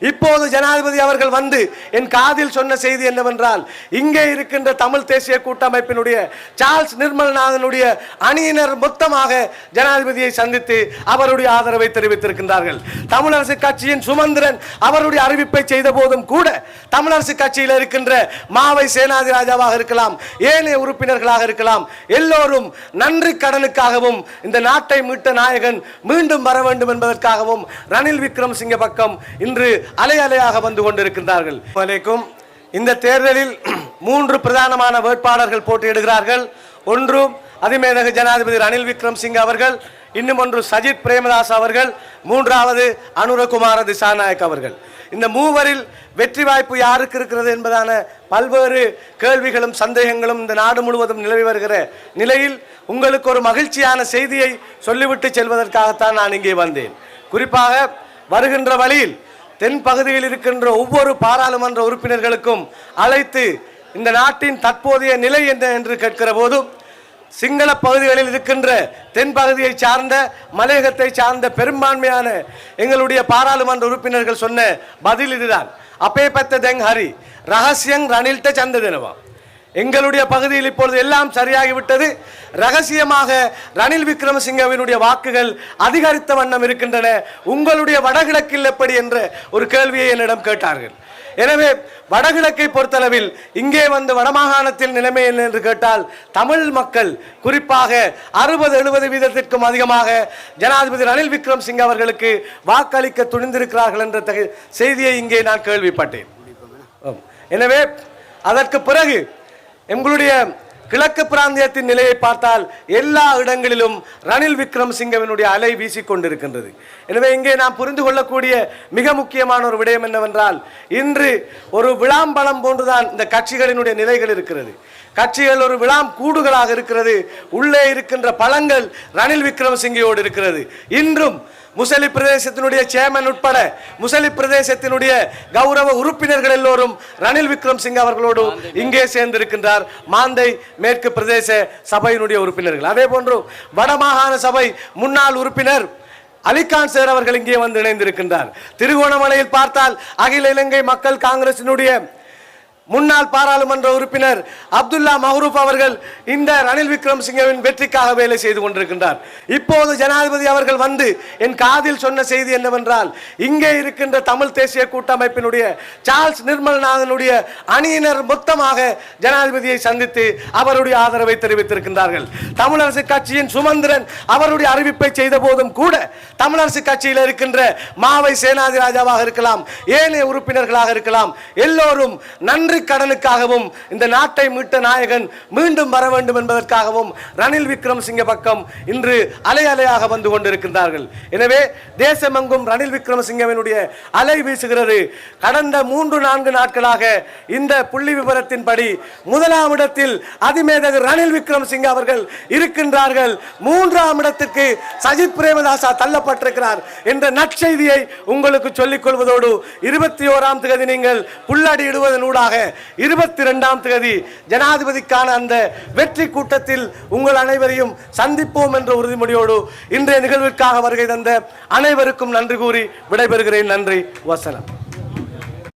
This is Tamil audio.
இப்போது ஜனாதிபதி அவர்கள் வந்து என் காதில் சொன்ன செய்தி என்னவென்றால் இங்கே இருக்கின்ற தமிழ் தேசிய கூட்டமைப்பினுடைய சார்ல்ஸ் நிர்மல்நாதனுடைய அணியினர் மொத்தமாக ஜனாதிபதியை சந்தித்து அவருடைய ஆதரவை தெரிவித்திருக்கின்றார்கள். தமிழரசு கட்சியின் சுமந்திரன் அவருடைய அறிவிப்பை செய்த போதும் கூட தமிழரசு கட்சியில் இருக்கின்ற மாவை சேனாதி ராஜாவாக இருக்கலாம் ஏனைய உறுப்பினர்களாக இருக்கலாம் எல்லோரும் நன்றி கடனுக்காகவும் இந்த நாட்டை மீட்ட நாயகன் மீண்டும் வர வேண்டும் என்பதற்காகவும் ரணில் விக்ரமசிங்க பக்கம் இன்று அலை அலையாக வந்து கொண்டிருக்கின்றார்கள். வலைக்கும் இந்த தேர்தலில் மூன்று பிரதானமான வேட்பாளர்கள் போட்டியிடுகிறார்கள். ஒன்று அதிமேதக ஜனாதிபதி ரணில் விக்ரம் சிங் அவர்கள் இன்னும் ஒன்று சஜித் பிரேமதாஸ் அவர்கள் மூன்றாவது அனுரகுமார திசாநாயக் அவர்கள். இந்த மூவரில் வெற்றி வாய்ப்பு யாருக்கு இருக்கிறது என்பதான பல்வேறு கேள்விகளும் சந்தேகங்களும் இந்த நாடு முழுவதும் நிலவி வருகிற நிலையில் உங்களுக்கு ஒரு மகிழ்ச்சியான செய்தியை சொல்லிவிட்டு செல்வதற்காகத்தான் நான் இங்கே வந்தேன். குறிப்பாக வருகின்ற வழியில் தென் பகுதியில் இருக்கின்ற ஒவ்வொரு பாராளுமன்ற உறுப்பினர்களுக்கும் அழைத்து இந்த நாட்டின் தற்போதைய நிலை என்ன என்று கேட்கிற போதும் சிங்கள பகுதிகளில் இருக்கின்ற தென் பகுதியை சார்ந்த மலையகத்தை சார்ந்த பெரும்பான்மையான எங்களுடைய பாராளுமன்ற உறுப்பினர்கள் சொன்ன பதில் இதுதான். அப்பே பத்த தெங் ஹரி ரகசியம் ரணில்ட சந்ததினவா எங்களுடைய பகுதியில் இப்பொழுது எல்லாம் சரியாகிவிட்டது. ரகசியமாக ரணில் விக்ரமசிங்கவினுடைய வாக்குகள் அதிகரித்த வண்ணம் இருக்கின்றன. உங்களுடைய வடகிழக்கில் எப்படி என்ற ஒரு கேள்வியை என்னிடம் கேட்டார்கள். எனவே வடகிழக்கை பொறுத்தளவில் இங்கே வந்து வடமாகாணத்தில் நிலைமை என்ன என்று கேட்டால் தமிழ் மக்கள் குறிப்பாக அறுபது எழுபது வீதத்திற்கும் அதிகமாக ஜனாதிபதி ரணில் விக்ரம் சிங் அவர்களுக்கு வாக்களிக்க துணிந்திருக்கிறார்கள் என்ற செய்தியை இங்கே நான் கேள்விப்பட்டேன். எனவே அதற்கு பிறகு எங்களுடைய கிழக்கு பிராந்தியத்தின் நிலையை பார்த்தால் எல்லா இடங்களிலும் ரணில் விக்ரம் சிங்கவினுடைய அலை வீசிக்கொண்டிருக்கின்றது எனவே இங்கே நாம் புரிந்து கொள்ளக்கூடிய மிக முக்கியமான ஒரு விடயம் என்னவென்றால் இன்று ஒரு விளாம்பழம் போன்றுதான் இந்த கட்சிகளினுடைய நிலைகள் இருக்கிறது. கட்சிகள் ஒரு விழாம் கூடுகளாக இருக்கிறது. உள்ளே இருக்கின்ற பழங்கள் ரணில் விக்ரமசிங்கையோடு இருக்கிறது. இன்றும் முசலி பிரதேசத்தினுடைய சேமன் உட்பட முசலி பிரதேசத்தினுடைய கௌரவ உறுப்பினர்கள் எல்லோரும் ரணில் விக்ரம் சிங் அவர்களோடு இங்கே சேர்ந்திருக்கின்றார். மாந்தை மேற்கு பிரதேச சபையினுடைய உறுப்பினர்கள். அதே போன்று வடமாகாண சபை முன்னாள் உறுப்பினர் அலிகான் சேர் அவர்கள் இங்கே வந்து இணைந்திருக்கின்றார். திருகோணமலையில் பார்த்தால் அகில இலங்கை மக்கள் காங்கிரசினுடைய முன்னாள் பாராளுமன்ற உறுப்பினர் அப்துல்லா மஹரூப் அவர்கள் இந்த ரணில் விக்ரம் சிங்கவின் வெற்றிக்காக வேலை செய்து கொண்டிருக்கின்றார். இப்போது ஜனாதிபதி அவர்கள் வந்து என் காதில் சொன்ன செய்தி என்னவென்றால் இங்கே இருக்கின்ற தமிழ் தேசிய கூட்டமைப்பினுடைய சார்ல்ஸ் நிர்மல்நாதனுடைய அணியினர் மொத்தமாக ஜனாதிபதியை சந்தித்து அவருடைய ஆதரவை தெரிவித்திருக்கின்றார்கள். தமிழரசு கட்சியின் சுமந்திரன் அவருடைய அறிவிப்பை செய்த போதும் கூட தமிழரசு கட்சியில் இருக்கின்ற மாவை சேனாதி ராஜாவாக இருக்கலாம் ஏனைய உறுப்பினர்களாக இருக்கலாம் எல்லோரும் நன்றி வெற்றி கடனுக்காகவும் இந்த நாட்டை மீட்ட நாயகன் மீண்டும் வர வேண்டும் என்பதற்காகவும் ரணில் விக்ரம் சிங்க பக்கம் இன்று அலை அலையாக வந்து கொண்டிருக்கின்றார்கள். எனவே தேசமெங்கும் ரணில் விக்ரம் சிங்கவினுடைய அலை வீசுகிறது. கடந்த மூன்று நான்கு நாட்களாக இந்த புள்ளி விவரத்தின்படி முதலாம் இடத்தில் அதிமேதகு ரணில் விக்ரம் சிங் அவர்கள் இருக்கின்றார்கள். மூன்றாம் இடத்திற்கு சஜித் பிரேமதாசா தள்ளப்பட்டிருக்கிறார் என்ற நற்செய்தியை உங்களுக்கு சொல்லிக் கொள்வதோடு இருபத்தி ஓராம் தேதி நீங்கள் புள்ளடி இடுவதனூடாக இருபத்தி இரண்டாம் தேதி ஜனாதிபதிக்கான அந்த வெற்றி கூட்டத்தில் உங்கள் அனைவரையும் சந்திப்போம் என்ற உறுதிமொழியோடு இன்றைய நிகழ்விற்காக வருகை தந்த அனைவருக்கும் நன்றி கூறி விடைபெறுகிறேன். நன்றி. வசனம்.